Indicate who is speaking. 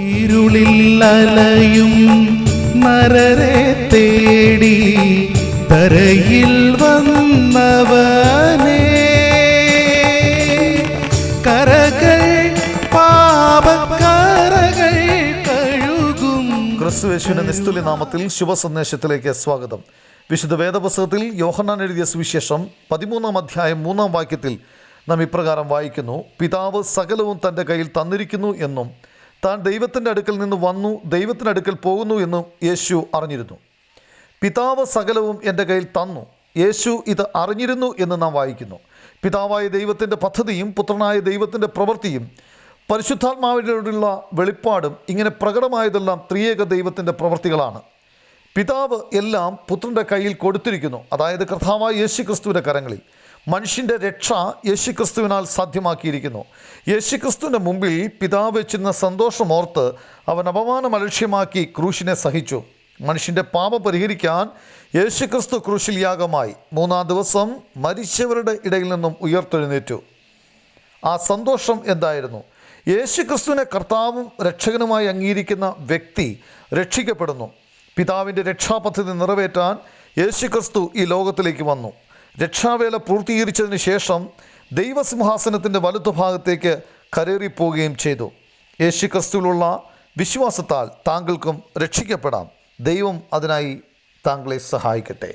Speaker 1: ഇരുളിൽ അലയും നരരെ തേടി തരയിൽ വന്നവനേ. കരകൾ പാപക്കരകൾ കഴുകും.
Speaker 2: ക്രിസ്തുവേശുവിന്റെ നിസ്തുല്യ നാമത്തിൽ ശുഭസന്ദേശത്തിലേക്ക് സ്വാഗതം. വിശുദ്ധ വേദപുസ്തകത്തിൽ യോഹന്നാൻ എഴുതിയ സുവിശേഷം പതിമൂന്നാം അധ്യായം മൂന്നാം വാക്യത്തിൽ നാം ഇപ്രകാരം വായിക്കുന്നു പിതാവ് സകലവും തന്റെ കയ്യിൽ തന്നിരിക്കുന്നു എന്നും താൻ ദൈവത്തിന്റെ അടുക്കൽ നിന്ന് വന്നു ദൈവത്തിന്റെ അടുക്കൽ പോകുന്നു എന്നും യേശു അറിഞ്ഞിരുന്നു. പിതാവ് സകലവും എന്റെ കയ്യിൽ തന്നു. യേശു ഇത് അറിഞ്ഞിരുന്നു എന്ന് നാം വായിക്കുന്നു. പിതാവായ ദൈവത്തിന്റെ പദ്ധതിയും പുത്രനായ ദൈവത്തിന്റെ പ്രവൃത്തിയും പരിശുദ്ധാത്മാവിനോടുള്ള വെളിപ്പാടും ഇങ്ങനെ പ്രകടമായതെല്ലാം ത്രിയേക ദൈവത്തിന്റെ പ്രവൃത്തികളാണ്. പിതാവ് എല്ലാം പുത്രന്റെ കയ്യിൽ കൊടുത്തിരിക്കുന്നു. അതായത് കർത്താവായ യേശു ക്രിസ്തുവിന്റെ കരങ്ങളിൽ. മനുഷ്യന്റെ രക്ഷ യേശുക്രിസ്തുവിനാൽ സാധ്യമാക്കിയിരിക്കുന്നു. യേശുക്രിസ്തുവിന്റെ മുമ്പിൽ പിതാവ് വെച്ചിരുന്ന സന്തോഷമോർത്ത് അവൻ അപമാനം അലക്ഷ്യമാക്കി ക്രൂശിനെ സഹിച്ചു. മനുഷ്യന്റെ പാപം പരിഹരിക്കാൻ യേശുക്രിസ്തു ക്രൂശിൽ യാഗമായി. മൂന്നാം ദിവസം മരിച്ചവരുടെ ഇടയിൽ നിന്നും ഉയർത്തെഴുന്നേറ്റു. ആ സന്തോഷം എന്തായിരുന്നു? യേശുക്രിസ്തുവിനെ കർത്താവും രക്ഷകനുമായി അംഗീകരിക്കുന്ന വ്യക്തി രക്ഷിക്കപ്പെടുന്നു. പിതാവിന്റെ രക്ഷാപദ്ധതി നിറവേറ്റാൻ യേശുക്രിസ്തു ഈ ലോകത്തിലേക്ക് വന്നു. രക്ഷാവേല പൂർത്തീകരിച്ചതിന് ശേഷം ദൈവസിംഹാസനത്തിന്റെ വലതുഭാഗത്തേക്ക് കരേറിപ്പോവുകയും ചെയ്തു. യേശു ക്രിസ്തുവിലുള്ള വിശ്വാസത്താൽ താങ്കൾക്കും രക്ഷിക്കപ്പെടാം. ദൈവം അതിനായി താങ്കളെ സഹായിക്കട്ടെ.